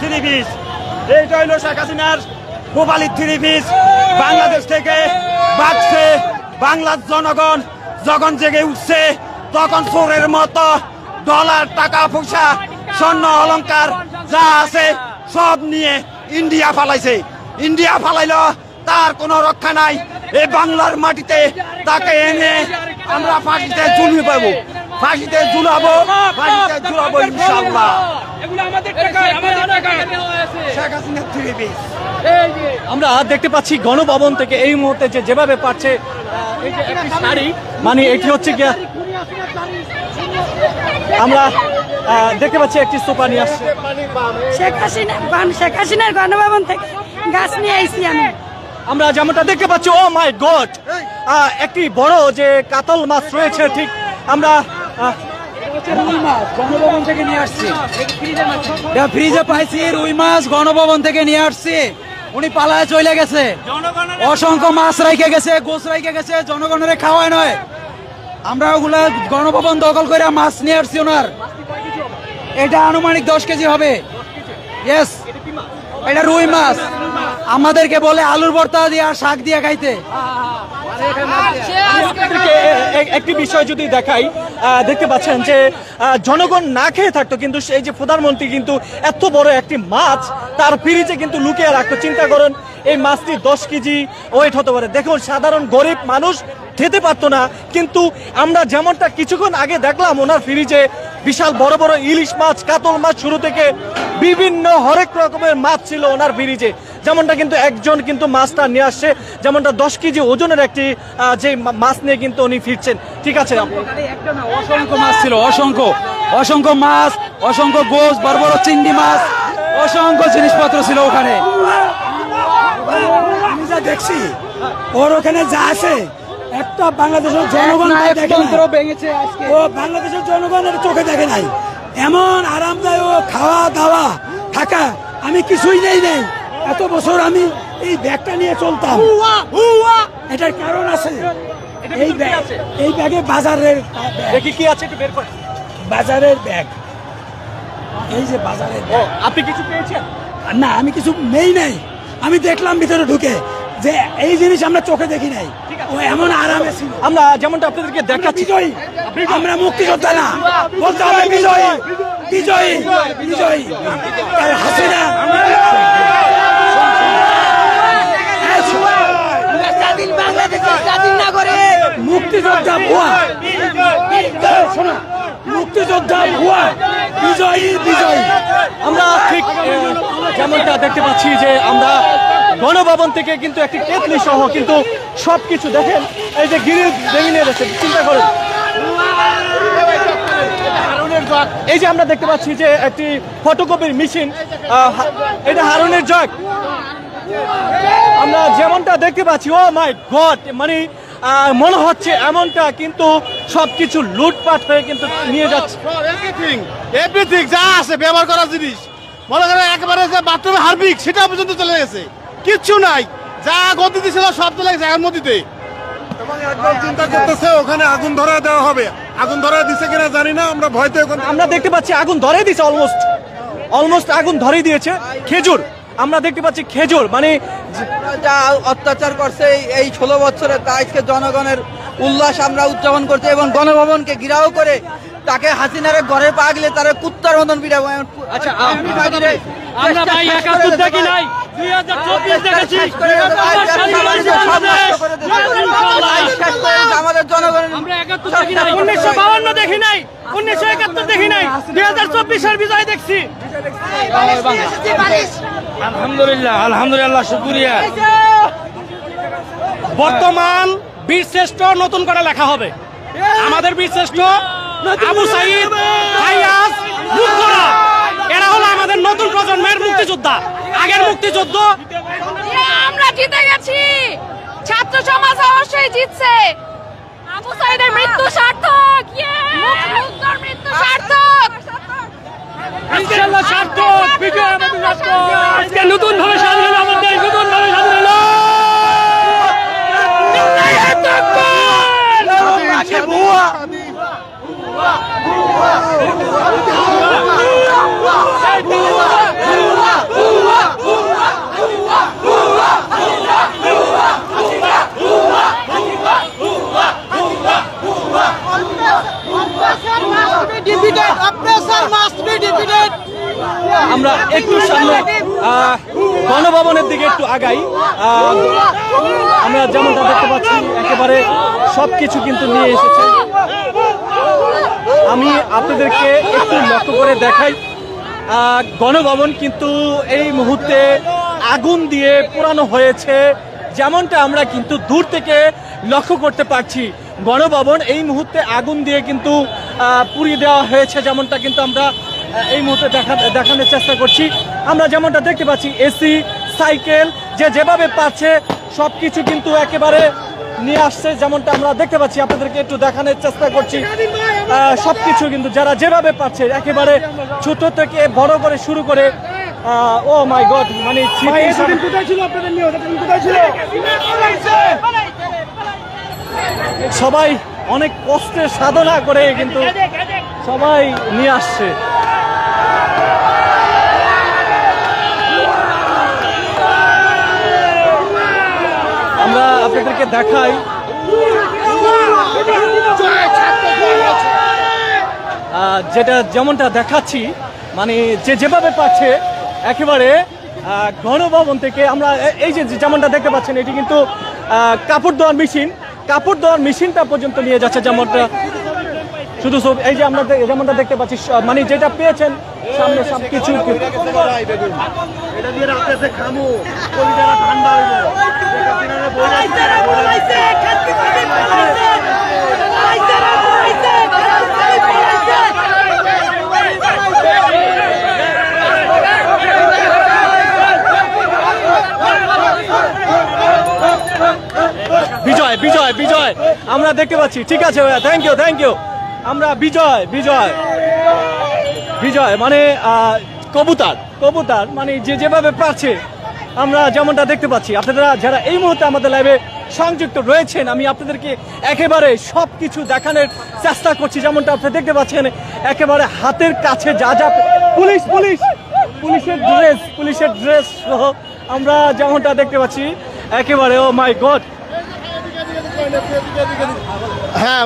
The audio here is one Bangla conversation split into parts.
থ্রি পিস এইটা হইল শেখ হাসিনার গোপালির থ্রি পিস বাংলাদেশ থেকে বাঁচছে বাংলার জনগণ যখন জেগে উঠছে তখন চোরের মতো ডলার টাকা পয়সা স্বর্ণ অলংকার যা আছে সব নিয়ে ইন্ডিয়া ফালাইছে ইন্ডিয়া ফালাইলো তার কোনো রক্ষা নাই এই বাংলার মাটিতে তাকে এনে আমরা ফাঁসিতে ঝুলিয়ে পাবো। ফাঁসিতে ঝুলাবো ফাঁসিতে ঝুলাবো ইনশাল্লাহ এগুলো আমাদের টাকা আমাদের টাকা। শেখ হাসিনার থ্রি পিস। আমরা দেখতে পাচ্ছি গণভবন থেকে এই মুহূর্তে যে যেভাবে পাচ্ছে আহ, এই যে একটি শাড়ি মানে এটি হচ্ছে গিয়া আমরা আহ, দেখতে পাচ্ছি একটি সোফা নিয়ে আসছে। শেখ হাসিনা শেখ হাসিনার গণভবন থেকে গাছ নিয়ে আইছি আমি। আমরা যেমনটা দেখতে পাচ্ছি ও মাই গড একটি বড় যে কাতল মাছ রয়েছে ঠিক আমরা রুই মাছ গণভবন থেকে নিয়ে আসছি ফ্রিজে পাইছি রুই মাছ গণভবন থেকে নিয়ে আসছি। উনি পালায় চলে গেছে। অসংখ্য মাছ রাইখে গেছে গোস রাইখে গেছে জনগণের খাওয়ায় নয়। আমরা ওগুলা গণভবন দখল করে মাছ নিয়ে আসছি ওনার। এটা আনুমানিক দশ কেজি হবে। ইয়েস এটা রুই মাছ। আমাদেরকে বলে আলুর ভর্তা দিয়ে আর শাক দিয়ে খাইতে। আপনাদেরকে একটি বিষয় যদি দেখাই দেখতে পাচ্ছেন যে জনগণ না খেয়ে থাকতো, কিন্তু এই যে প্রধানমন্ত্রী কিন্তু এত বড় একটি মাছ, তার ফ্রিজে কিন্তু লুকিয়ে রাখতো। চিন্তা করেন, এই মাছটি দশ কেজি, ওয়েট হতে পারে। দেখুন, সাধারণ গরিব মানুষ খেতে পারতো না, কিন্তু আমরা যেমনটা কিছুক্ষণ আগে দেখলাম ওনার ফ্রিজে বিশাল বড় বড় ইলিশ মাছ কাতল মাছ শুরু থেকে বিভিন্ন হরেক রকমের মাছ ছিল ওনার ফ্রিজে। যেমনটা কিন্তু একজন কিন্তু মাছটা নিয়ে আসছে যেমনটা দশ কেজি ওজনের একটি যে মাছ নিয়ে কিন্তু উনি ফিরছেন। ঠিক আছে অসংখ্য মাছ ছিল অসংখ্য। অসংখ্য মাছ অসংখ্য গোস বড় বড় চিংড়ি মাছ অসংখ্য জিনিসপত্র ছিল ওখানে। দেখছি ওর ওখানে যা আছে একটা বাংলাদেশের জনগণ। ভেঙেছে ও বাংলাদেশের জনগণের চোখে দেখে নাই। এমন আরামদায়ক খাওয়া দাওয়া থাকা আমি কিছুই নেই নেই। এত বছর আমি এই ব্যাগটা নিয়ে চলতাম। এটার কারণ আছে। এই ব্যাগ এই ব্যাগে বাজারের দেখি কি আছে একটু বের করে বাজারের ব্যাগ। এই যে বাজারের। আপনি কিছু পেয়েছেন? না আমি কিছু নেই নাই। আমি দেখলাম ভিতরে ঢুকে। যে এই জিনিস আমরা চোখে দেখি নাই। ও এমন আরামে ছিল। আমরা যেমনটা আপনাদেরকে দেখাচ্ছি। বিজয়ী। আমরা মুক্তিযোদ্ধা না। বলতে হবে বিজয়ী। বিজয়ী। বিজয়ী। হাসিনা। মুক্তিযোদ্ধা ভুয়া। শোনো মুক্তিযোদ্ধা ভুয়া। বিজয়ী বিজয়ী। আমরা ঠিক যেমনটা দেখতে পাচ্ছি যে আমরা গণভবন থেকে কিন্তু একটি কেতলি সহ কিন্তু সবকিছু দেখেন। এই যে গিরিল নিয়ে যাচ্ছে চিন্তা করেন। এই যে আমরা দেখতে পাচ্ছি যে একটি ফটোকপির মেশিন এটা হারুনের জগ। আমরা যেমনটা দেখতে পাচ্ছি, ও মাই গড মানে মনে হচ্ছে এমনটা কিন্তু সবকিছু লুটপাট হয়ে কিন্তু নিয়ে যাচ্ছে। এভরিথিং এভরিথিং যা আছে ব্যবহার করার জিনিস। মনে করেন একেবারে যে বাথরুমে হারবিক সেটা পর্যন্ত চলে গেছে। কিচ্ছু নাই। যা গতি দিছিল সব চলে গেছে এখন মতিতে একদম চিন্তা করতেছে ওখানে আগুন ধরা দেওয়া হবে। আগুন ধরা দিছে কিনা জানি না আমরা ভয়তে ওখানে আমরা দেখতে পাচ্ছি আগুন ধরে দিয়েছে অলমোস্ট অলমোস্ট আগুন ধরে দিয়েছে। খেজুর আমরা দেখতে পাচ্ছি খেজুর মানে যা অত্যাচার করছে এই- ষোলো বছরে তা আজকে জনগণের উল্লাস আমরা উদযাপন করছি এবং গণভবনকে ঘিরাও করে তাকে হাসিনারে ঘরে পাগলে তারা কুত্তার মতন বিড়াবো আচ্ছা আমরা ভাই নাই? দুই হাজার চব্বিশ দেখেছি। আমাদের জনগণের আমরা একাত্তর দেখি নাই। উনিশশো বাউন্ন দেখি নাই। উনিশশো একাত্তর দেখি নাই। দুই হাজার চব্বিশের বিজয় দেখছি। আলহামদুলিল্লাহ আলহামদুলিল্লাহ শুক্রিয়া। বর্তমান বীর শ্রেষ্ঠ নতুন করে লেখা হবে। আমাদের বীর শ্রেষ্ঠ আবু সাইদ মুক্তরা এরা হলো আমাদের নতুন প্রজন্মের মুক্তিযোদ্ধা। আগের মুক্তিযুদ্ধ। আমরা জিতে গেছি। ছাত্র সমাজ অবশ্যই জিতছে। আবু সাইদের মৃত্যু সার্থক। মৃত্যু সার্থক। ইনশাআল্লাহ সার্থক। বিজয় আমাদের সার্থক। আজকে নতুন ভাবে স্বাধীন আমাদের নতুন ভাবে স্বাধীন হলো ভুয়া। আমরা একটু সামনে গণভবনের দিকে একটু আগাই। আমরা যেমনটা দেখতে পাচ্ছি, একেবারে সবকিছু কিন্তু নিয়ে এসেছে। আমি আপনাদেরকে একটু লক্ষ্য করে দেখাই। গণভবন কিন্তু এই মুহূর্তে আগুন দিয়ে পোড়ানো হয়েছে। যেমনটা আমরা কিন্তু দূর থেকে লক্ষ্য করতে পারছি। গণভবন এই মুহূর্তে আগুন দিয়ে কিন্তু পুড়িয়ে দেওয়া হয়েছে, যেমনটা কিন্তু আমরা এই মুহূর্তে দেখা, দেখানোর চেষ্টা করছি। আমরা যেমনটা দেখতে পাচ্ছি, এসি, সাইকেল, যে যেভাবে পাচ্ছে সব কিছু কিন্তু একেবারে নিয়ে আসছে যেমনটা আমরা দেখতে পাচ্ছি আপনাদেরকে একটু দেখানোর চেষ্টা করছি। আহ, সবকিছু কিন্তু যারা যেভাবে পাচ্ছে একেবারে ছোট থেকে বড় করে শুরু করে ও মাই গড মানে সবাই অনেক কষ্টের সাধনা করে কিন্তু সবাই নিয়ে আসছে আমরা আপনাদেরকে দেখাই। যেটা যেমনটা দেখাচ্ছি মানে যে যেভাবে পাচ্ছে, একেবারে গণভবন থেকে আমরা এই যে যেমনটা দেখতে পাচ্ছেন, এটি কিন্তু কাপড় ধোয়ার মেশিন। কাপড় ধোয়ার মেশিনটা পর্যন্ত নিয়ে যাচ্ছে যেমনটা শুধু সব- এই যে আমরা যেমনটা দেখতে পাচ্ছি মানে যেটা পেয়েছেন সামনে সব কিছু বিজয় বিজয় বিজয়। আমরা দেখতে পাচ্ছি। ঠিক আছে ভাইয়া থ্যাংক ইউ থ্যাংক ইউ আমরা বিজয় বিজয়। বিজয় মানে কবুতার। কবুতর মানে যে যেভাবে পারছে, আমরা যেমনটা দেখতে পাচ্ছি। আপনারা যারা এই মুহূর্তে আমাদের লাইভে সংযুক্ত রয়েছেন, আমি আপনাদেরকে একেবারে সব কিছু দেখানোর চেষ্টা করছি। যেমনটা আপনি দেখতে পাচ্ছেন, একেবারে হাতের কাছে যা যা পুলিশ পুলিশ, পুলিশের ড্রেস পুলিশের ড্রেস সহ আমরা যেমনটা দেখতে পাচ্ছি, একেবারে ও মাই গড হ্যাঁ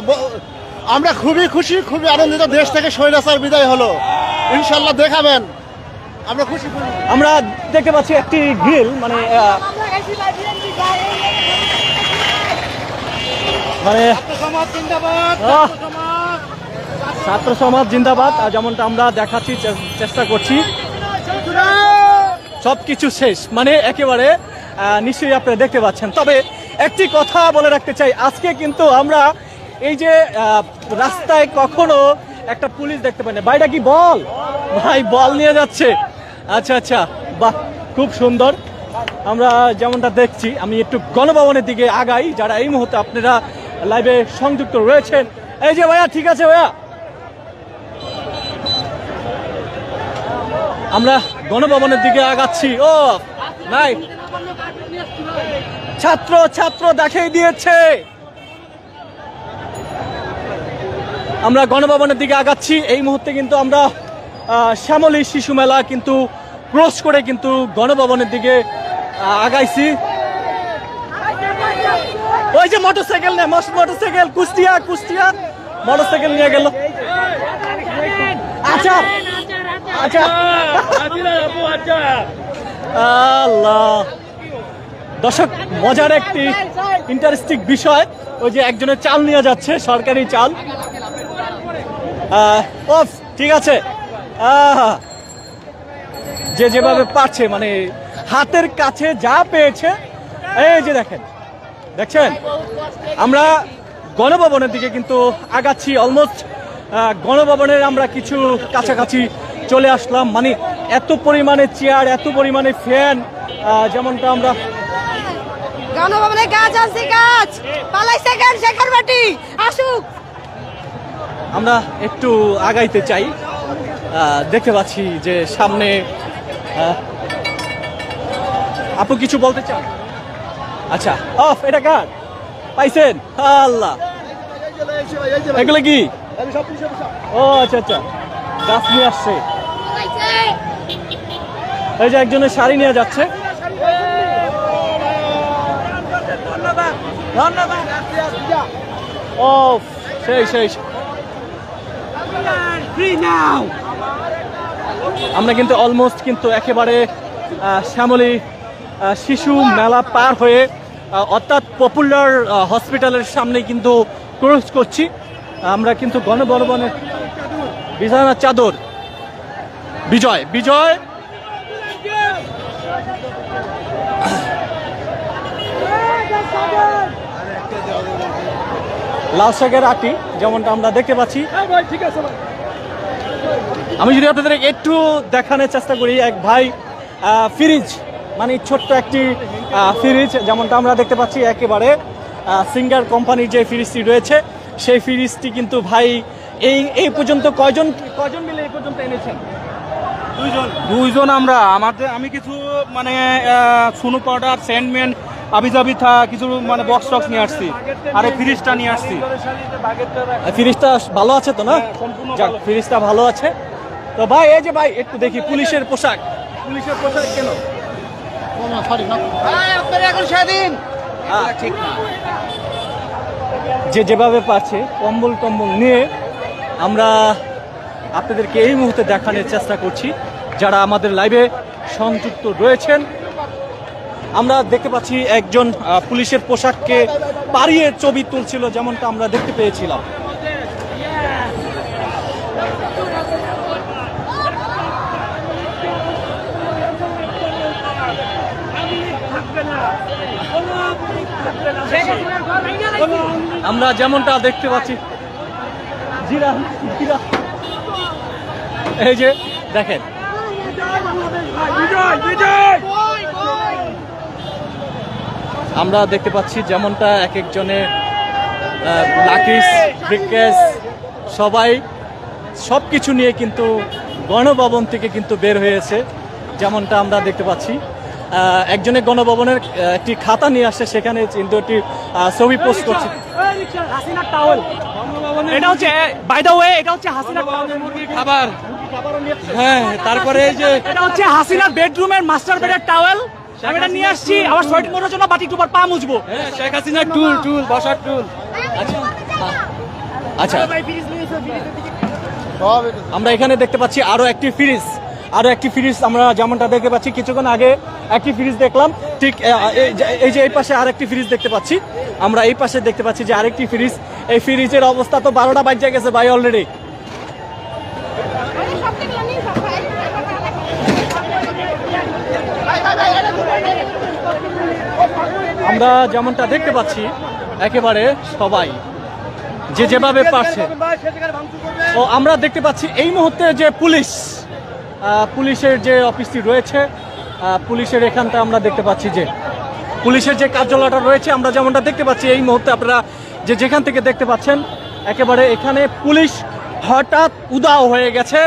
আমরা খুবই খুশি, খুবই আনন্দিত। দেশ থেকে স্বৈরাচার বিদায় হলো। ইনশাল্লাহ দেখাবেন। আমরা খুশি আমরা দেখতে পাচ্ছি একটি গ্রিল মানে মানে ছাত্র সমাজ জিন্দাবাদ। যেমনটা আমরা দেখাচ্ছি চেষ্টা করছি। সব কিছু শেষ মানে একেবারে নিশ্চয়ই আপনারা দেখতে পাচ্ছেন। তবে একটি কথা বলে রাখতে চাই, আজকে কিন্তু আমরা এই যে রাস্তায় কখনো একটা পুলিশ দেখতে পাই না। ভাইটা কি বল? ভাই, বল নিয়ে যাচ্ছে। আচ্ছা আচ্ছা। বাহ, খুব সুন্দর। আমরা যেমনটা দেখছি, আমি একটু গণভবনের দিকে আগাই। যারা এই মুহূর্তে আপনারা লাইভে সংযুক্ত রয়েছেন। এই যে ভাইয়া, ঠিক আছে ভাইয়া? আমরা গণভবনের দিকে আগাচ্ছি। ও নাই ছাত্র ছাত্র দেখাই দিয়েছে। আমরা গণভবনের দিকে আগাচ্ছি। এই মুহূর্তে কিন্তু আমরা শ্যামলী শিশু মেলা কিন্তু ক্রস করে কিন্তু গণভবনের দিকে আগাইছি। ওই যে মোটরসাইকেল নে মোটরসাইকেল, কুষ্টিয়া কুষ্টিয়া। মোটরসাইকেল নিয়ে গেল। আচ্ছা আচ্ছা। দর্শক, মজার একটি ইন্টারেস্টিং বিষয়, ওই যে একজনের চাল নিয়ে যাচ্ছে, সরকারি চাল। ওফ, ঠিক আছে। যে যেভাবে পারছে মানে হাতের কাছে যা পেয়েছে, এই যে দেখেন, দেখছেন? আমরা গণভবনের দিকে কিন্তু আগাচ্ছি অলমোস্ট গণভবনের আমরা কিছু কাছাকাছি চলে আসলাম। মানে এত পরিমাণে চেয়ার, এত পরিমাণে ফ্যান যেমনটা আমরা গণভবনে গাছ আছে, গাছ। পালাইছে গান শেখার বাটি আসুক। আমরা একটু আগাইতে চাই। দেখতে পাচ্ছি যে সামনে আপু কিছু বলতে চান? আচ্ছা অফ এটা কার? পাইছেন? আল্লাহ। এগুলো কি? ও আচ্ছা আচ্ছা। গাছ নিয়ে আসছে। এই যে একজনের শাড়ি নিয়ে যাচ্ছে। ও সেই সেই। আমরা কিন্তু অলমোস্ট কিন্তু একেবারে শ্যামলী শিশু মেলা পার হয়ে অর্থাৎ পপুলার হসপিটালের সামনে কিন্তু ক্রস করছি। আমরা কিন্তু গণবনবনের বিছানার চাদর। বিজয় বিজয়। লাল শাকের আটি যেমনটা আমরা দেখতে পাচ্ছি। আমি যদি আপনাদের একটু দেখানোর চেষ্টা করি এক ভাই ফ্রিজ মানে ছোট্ট একটি ফ্রিজ যেমনটা আমরা দেখতে পাচ্ছি একেবারে সিঙ্গার কোম্পানির যে ফ্রিজটি রয়েছে সেই ফ্রিজটি কিন্তু ভাই এই এই পর্যন্ত কয়জন কয়জন মিলে এই পর্যন্ত এনেছেন? দুইজন। আমরা। আমাদের আমি কিছু মানে সুনু পাউডার স্যান্ডম্যান আবিজাবি থা কিছু মানে বক্স টক্স নিয়ে আসছি। আর এই ফ্রিজটা নিয়ে আসছি। আর ফ্রিজটা ভালো আছে তো না? হ্যাঁ, যাক। ফ্রিজটা ভালো আছে। তো ভাই এই যে ভাই একটু দেখি পুলিশের পোশাক। পুলিশের পোশাক কেন? যে যেভাবে পারছে কম্বল টম্বল নিয়ে আমরা আপনাদেরকে এই মুহূর্তে দেখানোর চেষ্টা করছি। যারা আমাদের লাইভে সংযুক্ত রয়েছেন আমরা দেখতে পাচ্ছি একজন পুলিশের পোশাককে পাড়িয়ে ছবি তুলছিল যেমনটা আমরা দেখতে পেয়েছিলাম। আমরা যেমনটা দেখতে পাচ্ছি এই যে, দেখেন। আমরা দেখতে পাচ্ছি যেমনটা এক একজনের লাকিস ব্রিকেস সবাই সব কিছু নিয়ে কিন্তু গণভবন থেকে কিন্তু বের হয়েছে যেমনটা আমরা দেখতে পাচ্ছি। আহ, একজনের গণভবনের একটি খাতা নিয়ে আসছে সেখানে কিন্তু একটি ছবি পোস্ট করছে। হাসিনা টাওয়েল এটা হচ্ছে বাই দ্য ওয়ে এটা হচ্ছে হাসিনা খাবার। হ্যাঁ তারপরে এই যে এটা হচ্ছে হাসিনার বেডরুমের মাস্টার বেডের টাওয়েল আমি এটা নিয়ে আসছি আবার সোয়েটিং করার জন্য বাটি পা মুছবো। শেখ হাসিনার টুল টুল, বসার টুল। আচ্ছা। আমরা এখানে দেখতে পাচ্ছি আরও একটি ফ্রিজ। আরও একটি ফ্রিজ আমরা যেমনটা দেখতে পাচ্ছি, কিছুক্ষণ আগে একটি ফ্রিজ দেখলাম। ঠিক এই যে- এই যে এই পাশে আরেকটি ফ্রিজ দেখতে পাচ্ছি। আমরা এই পাশে দেখতে পাচ্ছি যে আরেকটি ফ্রিজ। এই ফ্রিজের অবস্থা তো বারোটা বাজে গেছে ভাই অলরেডি আমরা যেমনটা দেখতে পাচ্ছি, একেবারে সবাই যে যেভাবে পারছে। ও, আমরা দেখতে পাচ্ছি এই মুহূর্তে যে পুলিশ পুলিশের যে অফিসটি রয়েছে পুলিশের এখানটা আমরা দেখতে পাচ্ছি যে পুলিশের যে কার্যালয়টা রয়েছে, আমরা যেমনটা দেখতে পাচ্ছি এই মুহূর্তে আপনারা যে যেখান থেকে দেখতে পাচ্ছেন, একেবারে এখানে পুলিশ হঠাৎ উদাও হয়ে গেছে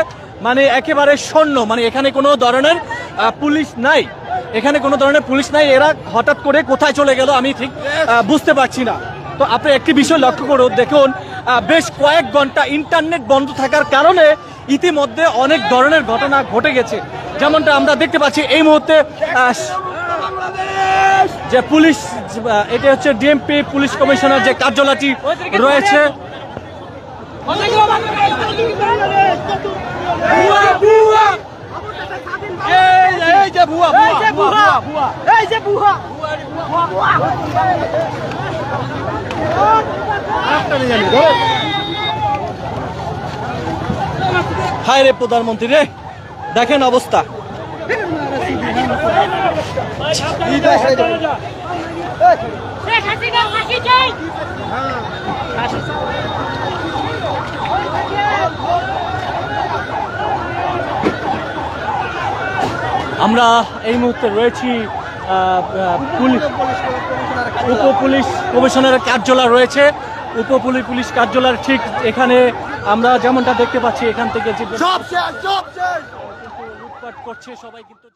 মানে একেবারে শূন্য মানে এখানে কোনো ধরনের পুলিশ নাই। এখানে কোনো ধরনের পুলিশ নাই এরা হঠাৎ করে কোথায় চলে গেল আমি ঠিক বুঝতে পারছি না তো আপনি একটি বিষয় লক্ষ্য করুন দেখুন বেশ কয়েক ঘণ্টা ইন্টারনেট বন্ধ থাকার কারণে ইতিমধ্যে অনেক ধরনের ঘটনা ঘটে গেছে যেমনটা আমরা দেখতে পাচ্ছি এই মুহূর্তে যে পুলিশ এটা হচ্ছে ডিএমপি পুলিশ কমিশনার যে কার্যালয়টি রয়েছে হায় রে প্রধানমন্ত্রী রে দেখেন অবস্থা হাসিনা ফাঁসি চাই আমরা এই মুহূর্তে রয়েছি পুলিশ উপ পুলিশ কমিশনারের কার্যালয় রয়েছে। উপ পুলিশ পুলিশ কার্যালয়ের ঠিক এখানে আমরা যেমনটা দেখতে পাচ্ছি এখান থেকে যে লুটপাট করছে সবাই কিন্তু